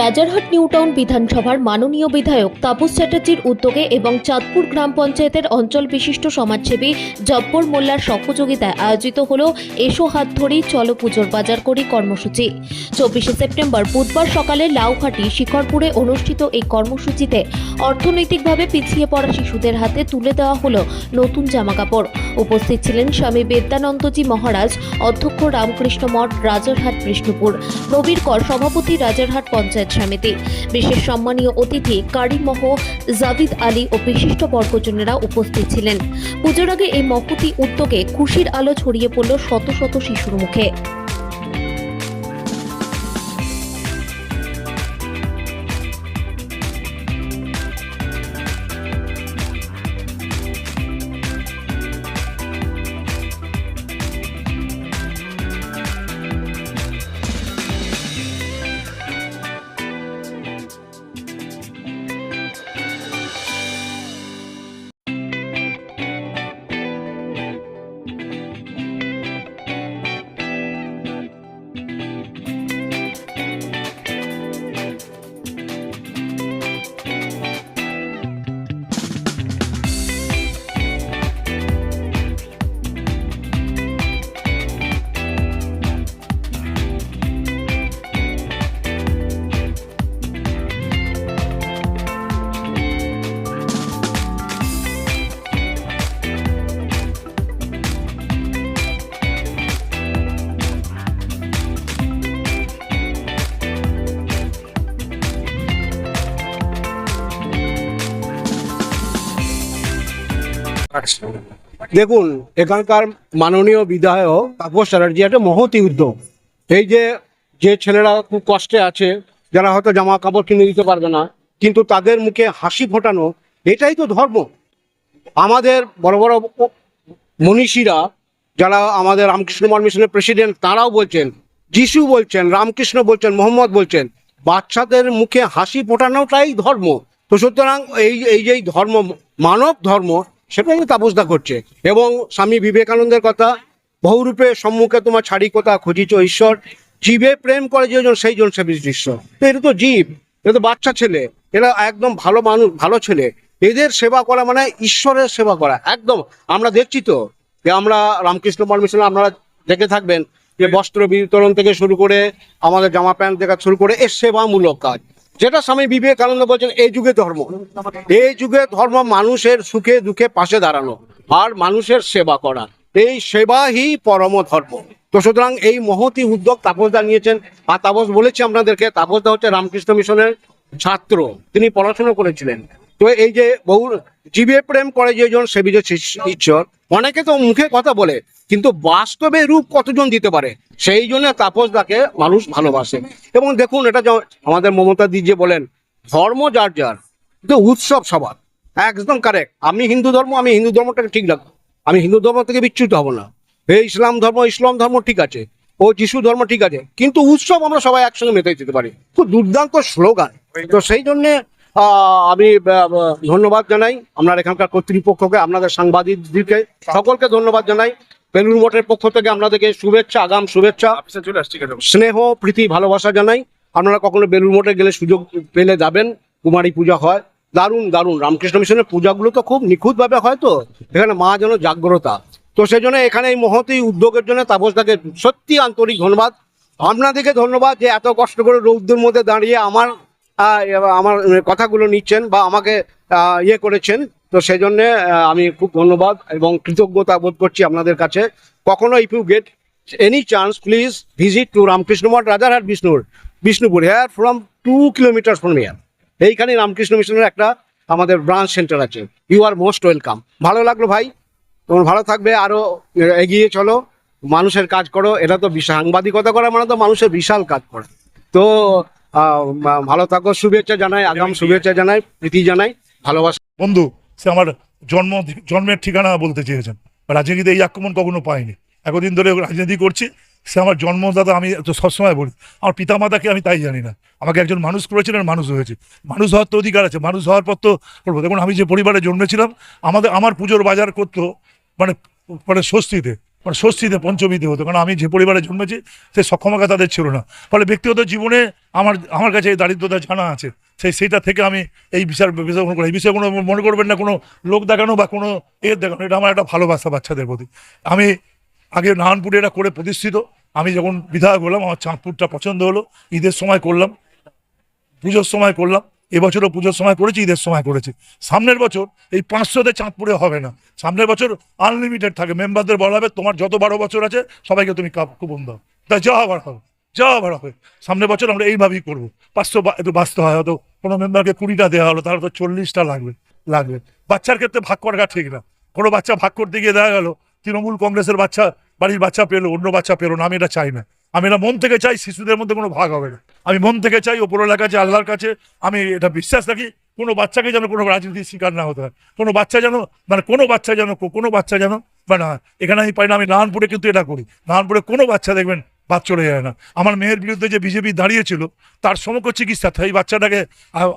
রাজারহাট নিউটাউন বিধানসভার মাননীয় বিধায়ক তাপস চ্যাটার্জির উদ্যোগে এবং চাঁদপুর গ্রাম পঞ্চায়েতের অঞ্চল বিশিষ্ট সমাজসেবী জব্বর মোল্লার সহযোগিতায় আয়োজিত হল এসো হাত ধরেই চলো পুজোর বাজার করি কর্মসূচি। চব্বিশে সেপ্টেম্বর বুধবার সকালে লাউঘাটি শিখরপুরে অনুষ্ঠিত এই কর্মসূচিতে অর্থনৈতিকভাবে পিছিয়ে পড়া শিশুদের হাতে তুলে দেওয়া হল নতুন জামাকাপড়। উপস্থিত ছিলেন স্বামী বেদ্যানন্দজি মহারাজ, অধ্যক্ষ রামকৃষ্ণ মঠ, রাজারহাট, বিষ্ণুপুর। প্রবীর কর সভাপতি রাজারহাট পঞ্চায়েত সমিতি বিশেষ সম্মানীয় অতিথি কারিমহ জাভিদ আলী ও বিশিষ্ট বর্গজনেরা উপস্থিত ছিলেন। পুজোর আগে এই মহতি উদ্যোগে খুশির আলো ছড়িয়ে পড়ল শত শত শিশুর মুখে। দেখুন, এখানকার মাননীয় বিধায়ক তাপস চ্যাটার্জি একটা মহতি উদ্যোগ। এই যে যে ছেলেরা খুব কষ্টে আছে, যারা হয়তো জামা কাপড় কিনে দিতে পারবে না, কিন্তু তাদের মুখে হাসি ফোটানো, এটাই তো ধর্ম। আমাদের বড় বড় মনীষীরা, যারা আমাদের রামকৃষ্ণ মিশনের প্রেসিডেন্ট, তারাও বলছেন, যিশু বলছেন, রামকৃষ্ণ বলছেন, মোহাম্মদ বলছেন, বাচ্চাদের মুখে হাসি ফোটানোটাই ধর্ম। তো সুতরাং এই এই যে ধর্ম, মানব ধর্ম সেটাই তাপসদা করছে। এবং স্বামী বিবেকানন্দের কথা, বহুরূপে সম্মুখে তোমার ছাড়ি কথা খুঁজিছ ঈশ্বর, জীবে প্রেম করে যেজন সেই জন ঈশ্বর তো এটা তো জীব এটা তো বাচ্চা ছেলে, এরা একদম ভালো মানুষ, ভালো ছেলে। এদের সেবা করা মানে ঈশ্বরের সেবা করা, একদম। আমরা দেখছি তো যে আমরা রামকৃষ্ণ পরমিশন আপনারা দেখে থাকবেন যে বস্ত্র বিতরণ থেকে শুরু করে আমাদের জামা প্যান্ট দেখা শুরু করে এর সেবামূলক কাজ। যেটা স্বামী বিবেকানন্দ বলছেন, এই যুগে ধর্ম। এই যুগে ধর্ম মানুষের সুখে দুঃখে পাশে দাঁড়ানো আর মানুষের সেবা করা। এই সেবাই পরম ধর্ম। তো সুতরাং এই মহতি উদ্যোগ তাপসদা নিয়েছেন। আর তাপস বলেছি আপনাদেরকে, তাপসদা হচ্ছে রামকৃষ্ণ মিশনের ছাত্র। তিনি পড়াশোনা করেছিলেন। তো এই যে বহু, জীবে প্রেম করে যেজন সে বিজয় ঈশ্বর, অনেকে তো মুখে কথা বলে কিন্তু বাস্তবে রূপ কতজন দিতে পারে? সেই জন্য তাপসদাকে মানুষ ভালোবাসে। এবং দেখুন, এটা আমাদের মমতা দি যে বলেন, ধর্ম যার যার, কিন্তু উৎসব সবার। একদম কারেক্ট আমি হিন্দু ধর্ম, আমি হিন্দু ধর্মটাকে ঠিক রাখব। আমি হিন্দু ধর্ম থেকে বিচ্যুত হব না। এই ইসলাম ধর্ম ইসলাম ধর্ম ঠিক আছে। ও যিশু ধর্ম ঠিক আছে। কিন্তু উৎসব আমরা সবাই একসঙ্গে মেতে যেতে পারি। খুব দুর্দান্ত স্লোগান। তো সেই জন্যে আমি ধন্যবাদ জানাই আপনার এখানকার কর্তৃপক্ষকে, আপনাদের সাংবাদিকদেরকে। সকলকে ধন্যবাদ জানাই। বেলুর মঠের পক্ষ থেকে আপনাদেরকে শুভেচ্ছা আগাম শুভেচ্ছা। চলে আসছি স্নেহ প্রীতি ভালোবাসা জানাই। আপনারা কখনো বেলুর মঠে গেলে সুযোগ পেলে যাবেন কুমারী পূজা হয়। দারুণ দারুণ। রামকৃষ্ণ মিশনের পূজাগুলো তো খুব নিখুঁতভাবে হয় তো। এখানে মা যেন জাগ্রতা। তো সেই জন্য এখানে এই মহতি উদ্যোগের জন্য তাপস তাপসদাকে সত্যি আন্তরিক ধন্যবাদ। আপনাদেরকে ধন্যবাদ যে এত কষ্ট করে রৌদ্রের মধ্যে দাঁড়িয়ে আমার আমার কথাগুলো নিচ্ছেন বা আমাকে ইয়ে করেছেন। তো সেই জন্য আমি খুব ধন্যবাদ এবং কৃতজ্ঞতা বোধ করছি আপনাদের কাছে। কখনো if you get any chance please visit to Ramakrishna Math Rajarhat বিষ্ণুর Bishnupur here from two kilometre from here এইখানে রামকৃষ্ণ মিশনের একটা আমাদের ব্রাঞ্চ সেন্টার আছে। ইউ আর মোস্ট ওয়েলকাম ভালো লাগল ভাই? তোমার ভালো থাকবে আরও এগিয়ে চলো। মানুষের কাজ করো এটা তো সাংবাদিকতা করা মানে তো মানুষের বিশাল কাজ করে। তো ভালো থাকো শুভেচ্ছা জানাই আগাম শুভেচ্ছা জানাই প্রীতি জানাই ভালোবাসা। বন্ধু সে আমার জন্ম, জন্মের ঠিকানা বলতে চেয়েছেন। রাজনীতিতে এই আক্রমণ কখনো পাইনি। এতদিন ধরে রাজনীতি করছি, সে আমার জন্মদাতা আমি তো সবসময় বলি। আমার পিতামাতাকে আমি তাই জানি না। আমাকে একজন মানুষ করেছিলেন মানুষ হয়েছে। মানুষ হওয়ার তো অধিকার আছে, মানুষ হওয়ার পর তো করব। দেখুন, আমি যে পরিবারে জন্মেছিলাম, আমাদের, আমার পুজোর বাজার করতো মানে মানে স্বস্তিতে। মানে ষষ্ঠীতে পঞ্চমীতে হতো। কারণ আমি যে পরিবারে জন্মেছি সেই সক্ষমতা তাদের ছিল না। ফলে ব্যক্তিগত জীবনে আমার আমার কাছে এই দারিদ্রতা জানা আছে। সেই, সেইটা থেকে আমি এই বিষয় বিষয় কোনো এই বিষয়ে কোনো মনে করবেন না, কোনো লোক দেখানো বা কোনো এর দেখানো, এটা আমার একটা ভালোবাসা বাচ্চাদের প্রতি। আমি আগে নারায়ণপুরে এটা করে প্রতিষ্ঠিত। আমি যখন বিধায়ক হলাম, আমার চাঁদপুরটা পছন্দ হলো। ঈদের সময় করলাম। পুজোর সময় করলাম। এবছরও পুজোর সময় করেছি, ঈদের সময় করেছি। সামনের বছর এই পাঁচশোতে চাঁদপুরে হবে না। সামনের বছর আনলিমিটেড থাকে মেম্বারদের বলা হবে, তোমার যত বারো বছর আছে, সবাইকে তুমি কাপ, কুপন দাও। তা যা আবার হবে, যা আবার হবে। সামনের বছর আমরা এইভাবেই করব। পাঁচশো একটু বাঁচতে হয়, হয়তো কোনো মেম্বারকে কুড়িটা দেওয়া হলো, তাহলে তো চল্লিশটা লাগবে লাগবে। বাচ্চার ক্ষেত্রে ভাগ করাটা ঠিক না। কোনো বাচ্চা ভাগ করতে গিয়ে দেখা গেল, তৃণমূল কংগ্রেসের বাচ্চা, বাড়ির বাচ্চা পেল, অন্য বাচ্চা পেল না, আমি এটা চাই না। আমি এটা মন থেকে চাই শিশুদের মধ্যে কোনো ভাগ হবে না। আমি মন থেকে চাই ওপরওয়ালার কাছে, আল্লাহর কাছে, আমি এটা বিশ্বাস রাখি, কোনো বাচ্চাকে যেন কোনো রাজনীতির শিকার না হতে হয়। কোনো বাচ্চা যেন মানে কোনো বাচ্চা যেন, কোনো বাচ্চা যেন মানে এখানে আমি পাই না, আমি নারায়ণপুরে কিন্তু এটা করি। নারায়ণপুরে কোনো বাচ্চা দেখবেন বাদ চলে যায় না। আমার মেয়ের বিরুদ্ধে যে বিজেপি দাঁড়িয়েছিল, তার সমগ্র চিকিৎসা এই বাচ্চাটাকে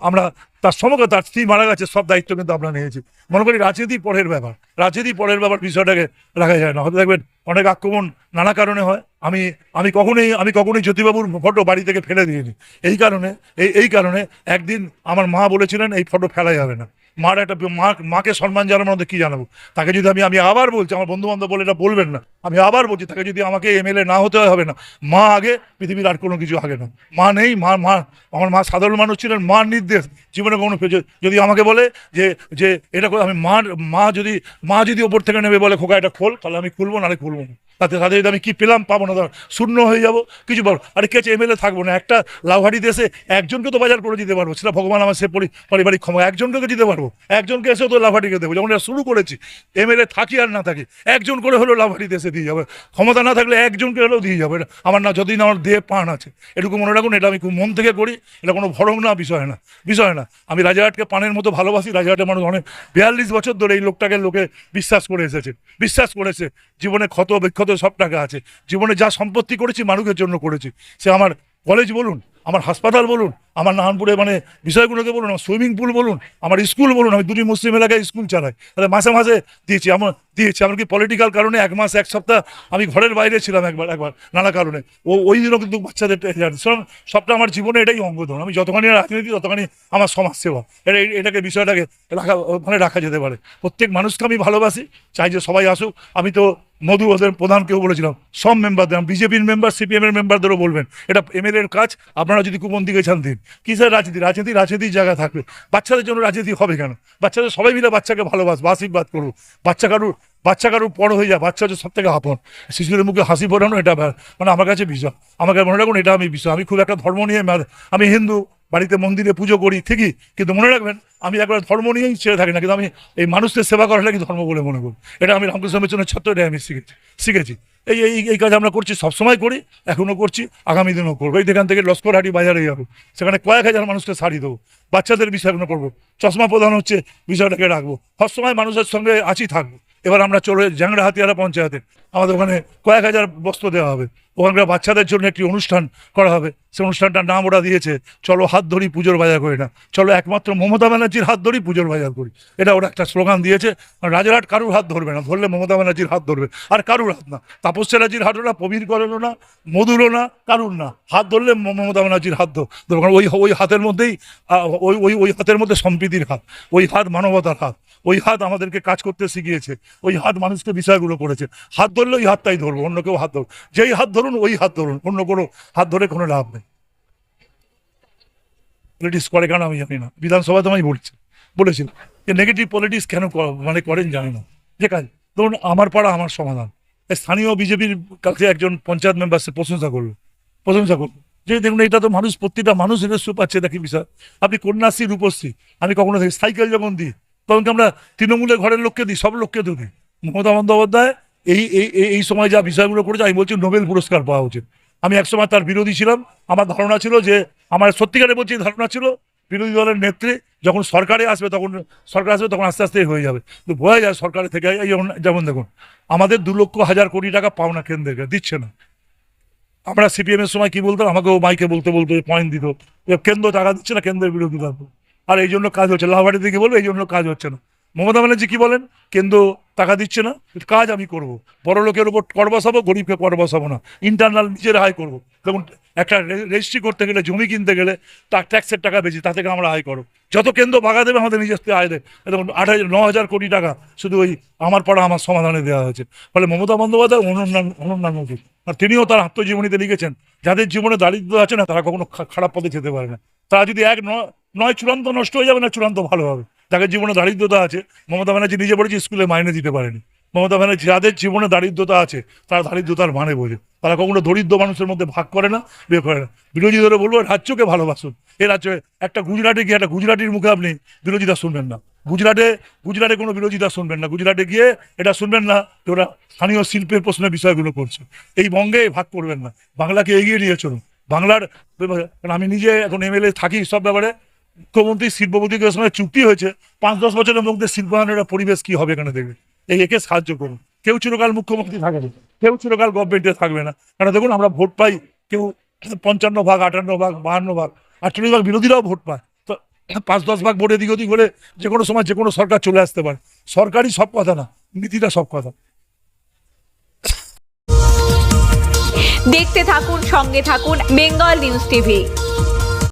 আমরা, তার সমগ্র, তার স্ত্রী মারা গেছে, সব দায়িত্ব কিন্তু আমরা নিয়েছি। মনে করি রাজনীতি পরের ব্যাপার। রাজনীতি পরের ব্যাপার বিষয়টাকে রাখা যায় না। হয়তো দেখবেন অনেক আক্রমণ নানা কারণে হয়। আমি আমি কখনোই আমি কখনোই জ্যোতিবাবুর ফটো বাড়ি থেকে ফেলে দিইনি। এই কারণে, এই এই কারণে একদিন আমার মা বলেছিলেন, এই ফটো ফেলা যাবে না। মার একটা মা, মাকে সম্মান জানানোর মধ্যে কী জানাব? তাকে যদি আমি আমি আবার বলছি, আমার বন্ধুবান্ধব বলে এটা বলবেন না। আমি আবার বলছি, তাকে যদি আমাকে এমএলএ না হতে হবে না। মা আগে পৃথিবীর আর কোনো কিছু আগে না। মা নেই, মা মা, আমার মা সাধারণ মানুষ ছিলেন মার নির্দেশ। জীবনে কোনো যদি আমাকে বলে যে যে এটা করে আমি মার মা যদি মা যদি ওপর থেকে নেবে বলে, খোকা, এটা খোল, তাহলে আমি খুলবো, নাহলে খুলবো না। তাতে তাদের যদি আমি কি পেলাম, পাবো না শূন্য হয়ে যাব। কিছু বলো। আরে কে এমএলএ থাকব না। একটা লাউহাটি দেশে একজনকে তো বাজার করে দিতে পারব। সেটা ভগবান আমার সে পরি- পারিবারিক ক্ষমা। একজনকে দিতে পারব। একজনকে এসেও তো লাউহাটিকে দেবো। যখন এটা শুরু করেছি। এমএলএ থাকি আর না থাকি। একজন করে হলো লাউহাটি দেশে দিয়ে যাবে। ক্ষমতা না থাকলে একজনকে হলেও দিয়ে যাবে। আমার না যতদিন আমার দেহে পান আছে, এটুকু মনে রাখুন, এটা আমি খুব মন থেকে করি, এটা কোনো ভরং না, বিষয় না বিষয় না। আমি রাজাহাটকে পানের মতো ভালোবাসি রাজাহাটের মানুষ অনেক, বিয়াল্লিশ বছর ধরে এই লোকটাকে লোকে বিশ্বাস করে এসেছে, বিশ্বাস করেছে জীবনে ক্ষত বিক্ষত সব টাকা আছে, জীবনে যা সম্পত্তি করেছি মানুষের জন্য করেছি। সে আমার কলেজ বলুন আমার হাসপাতাল বলুন, আমার নারায়ণপুরে মানে বিষয়গুলোকে বলুন, আমার সুইমিং পুল বলুন, আমার স্কুল বলুন, আমি দুটি মুসলিম এলাকায় স্কুল চালাই। তাহলে মাসে মাসে দিয়েছি, আমার দিয়েছি এমনকি পলিটিক্যাল কারণে এক মাস, এক সপ্তাহ আমি ঘরের বাইরে ছিলাম একবার একবার, নানা কারণে। ও, ওই দিনও কিন্তু বাচ্চাদের সবটা আমার জীবনে এটাই অঙ্গ ধরুন। আমি যতখানি রাজনীতি, ততখানি আমার সমাজসেবা এটা, এটাকে, বিষয়টাকে রাখা মানে রাখা যেতে পারে। প্রত্যেক মানুষকে আমি ভালোবাসি, চাই যে সবাই আসুক। আমি তো মধু ওদের প্রধান কেউ বলেছিলাম, সব মেম্বারদের বিজেপির মেম্বার সিপিএম এর মেম্বারদেরও বলবেন, এটা এমএলএ এর কাজ, আপনারা যদি কুপন দিকে চান দিন। কিসের রাজনীতি? রাজনীতি, রাজনীতির জায়গা থাকবে। বাচ্চাদের জন্য রাজনীতি হবে কেন? বাচ্চাদের সবাই মিলে বাচ্চাকে ভালোবাসবো, আশীর্বাদ করব। বাচ্চা কারুর বাচ্চা কারুর বড় হয়ে যায়, বাচ্চা হচ্ছে সব থেকে আপন। শিশুদের মুখে হাসি ফোটানো, এটা। মানে আমার কাছে বিষয় আমাকে মনে রাখুন, এটা আমি বিষয় আমি খুব একটা ধর্ম নিয়ে আমি হিন্দু বাড়িতে মন্দিরে পুজো করি ঠিকই, কিন্তু মনে রাখবেন, আমি একবার ধর্ম নিয়েই ছেড়ে থাকি না, কিন্তু আমি এই মানুষদের সেবা করাটা কি ধর্ম বলে মনে করি। এটা আমি রামকৃষ্ণ মিশনের ছাত্র এটাই আমি শিখেছি শিখেছি। এই এই এই কাজ আমরা করছি, সবসময় করি, এখনও করছি, আগামী দিনও করব। এই এখান থেকে লস্করহাটি বাজারে যাব, সেখানে কয়েক হাজার মানুষকে শাড়ি দেবো, বাচ্চাদের বিষয়গুলো করব চশমা প্রদান হচ্ছে বিষয়টাকে রাখব, সবসময় মানুষের সঙ্গে আছি থাকব। এবার আমরা চলে জ্যাংরা হাতিয়ারা পঞ্চায়েতে। আমাদের ওখানে কয়েক হাজার বস্ত্র দেওয়া হবে। ওখানকার বাচ্চাদের জন্য একটি অনুষ্ঠান করা হবে। সে অনুষ্ঠানটার নাম ওরা দিয়েছে, চলো হাত ধরি পুজোর বাজার করি না। চলো একমাত্র মমতা ব্যানার্জির হাত ধরি পুজোর বাজার করি। এটা ওরা একটা স্লোগান দিয়েছে রাজারহাট কারুর হাত ধরবে না? ধরলে মমতা ব্যানার্জির হাত ধরবে। আর কারুর হাত না? তাপস চ্যাটার্জির হাতও না প্রবীর করেনও না, মধুরও না, কারুর না। হাত ধরলে মমতা ব্যানার্জির হাত ধর। ধরো। কারণ ওই ওই হাতের মধ্যেই ওই ওই ওই হাতের মধ্যে সম্প্রীতির হাত, ওই হাত মানবতার হাত, ওই হাত আমাদেরকে কাজ করতে শিখিয়েছে, ওই হাত মানুষকে বিষয়গুলো করেছে। হাত ধরলে ওই হাতটাই ধরবো, অন্য কেউ হাত ধরুন যেই হাত ধরুন, ওই হাত ধরুন, অন্য কোনো হাত ধরে কোনো লাভ নেই। পলিটিক্স করে কেন আমি জানি না। বিধানসভাতে আমি বলছি বলেছিলাম যে নেগেটিভ পলিটিক্স কেন মানে করেন জানি না। যে কাজ, ধরুন আমার পাড়া আমার সমাধান। স্থানীয় বিজেপির কাছে একজন পঞ্চায়েত মেম্বার প্রশংসা করল। প্রশংসা করল। যে দেখুন এটা তো মানুষ প্রত্যেকটা মানুষ নিজস্ব পাচ্ছে, দেখি বিষয়। আপনি কন্যাশ্রী রূপশ্রী আমি কখনো দেখি, সাইকেল যখন দিই, তখন আমরা তৃণমূলের ঘরের লোককে দিই? সব লোককে দিই। মমতা বন্দ্যোপাধ্যায় এই এই, এই- সময় যা বিষয়গুলো করেছে, আমি বলছি নোবেল পুরস্কার পাওয়া উচিত। আমি একসময় তার বিরোধী ছিলাম। আমার ধারণা ছিল যে, আমার সত্যিকারে বলছি ধারণা ছিল, বিরোধী দলের নেত্রী যখন সরকারে আসবে তখন, সরকার আসবে তখন আস্তে আস্তে হয়ে যাবে। তো বোঝা যায় সরকারে থেকে এই যেমন যেমন দেখুন, আমাদের দু লক্ষ হাজার কোটি টাকা পাওনা কেন্দ্রকে দিচ্ছে না। আমরা সিপিএম এর সময় কি বলতাম? আমাকেও মাইকে বলতে বলতে পয়েন্ট দিত। কেন্দ্র টাকা দিচ্ছে না, কেন্দ্রের বিরোধী করো। আর এই জন্য কাজ হচ্ছে লাভারি দিকে বলব, এই জন্য কাজ হচ্ছে না। মমতা ব্যানার্জি কি বলেন? কেন্দ্র টাকা দিচ্ছে না কাজ আমি করব। বড় লোকের উপর কর বসাবো, গরিবকে কর বসাবো না। ইন্টারনাল নিজের আয় করব। যেমন একটা রেজিস্ট্রি করতে গেলে, জমি কিনতে গেলে তার ট্যাক্সের টাকা বেশি তা থেকে আমরা আয় করো যত কেন্দ্র ভাগা দেবে, আমাদের থেকে আয় দেবে। দেখুন আট হাজার ন হাজার কোটি টাকা শুধু ওই আমার পাড়া, আমার সমাধানে দেওয়া হয়েছে। ফলে মমতা বন্দ্যোপাধ্যায় অনন্যান, অনন্যান্য দিক। আর তিনিও তার আত্মজীবনীতে লিখেছেন, যাদের জীবনে দারিদ্র আছে না, তারা কখনো খারাপ পথে যেতে পারে না। তারা যদি এক নয় চূড়ান্ত নষ্ট হয়ে যাবে, না চূড়ান্ত ভালো হবে। যাদের জীবনে দারিদ্রতা আছে। মমতা ব্যানার্জি নিজে বলেছে, স্কুলে মাইনে দিতে পারেনি। মমতা ব্যানার্জি, যাদের জীবনে দারিদ্রতা আছে, তারা দারিদ্রতার মানে বোঝে। তারা কখনো দরিদ্র মানুষের মধ্যে ভাগ করে না, বিয়ে করে না। বিরোধী দলে বলব রাজ্যকে ভালোবাসুন। এই রাজ্যে একটা গুজরাটে গিয়ে, একটা গুজরাটির মুখে আপনি বিরোধিতা শুনবেন না। গুজরাটে গুজরাটে কোনো বিরোধিতা শুনবেন না। গুজরাটে গিয়ে এটা শুনবেন না যে ওরা স্থানীয় শিল্পের প্রশ্নে বিষয়গুলো করছে। এই বঙ্গে ভাগ করবেন না। বাংলাকে এগিয়ে নিয়ে চলুন। বাংলার, আমি নিজে এখন এমএলএ থাকি সব ব্যাপারে। মুখ্যমন্ত্রী শিল্পপতিদের সঙ্গে চুক্তি হয়েছে। পাঁচ দশ বছরের মধ্যে শিল্পায়নের পরিবেশ কি হবে এখানে দেখবে। এই একে সাহায্য করুন। কেউ চিরকাল মুখ্যমন্ত্রী থাকবে না। কেউ চিরকাল গভর্নমেন্টে থাকবে না। কারণ দেখুন, আমরা ভোট পাই, কেউ পঞ্চান্ন ভাগ, আটান্ন ভাগ, বাহান্ন ভাগ, আটচল্লিশ ভাগ বিরোধীরাও ভোট পায়। তো পাঁচ দশ ভাগ ভোট এদিক ওদিক হলে যে কোনো সময় যে কোনো সরকার চলে আসতে পারে। সরকারই সব কথা না, নীতিটা সব কথা। দেখতে থাকুন, সঙ্গে থাকুন বেঙ্গল নিউজ টিভি।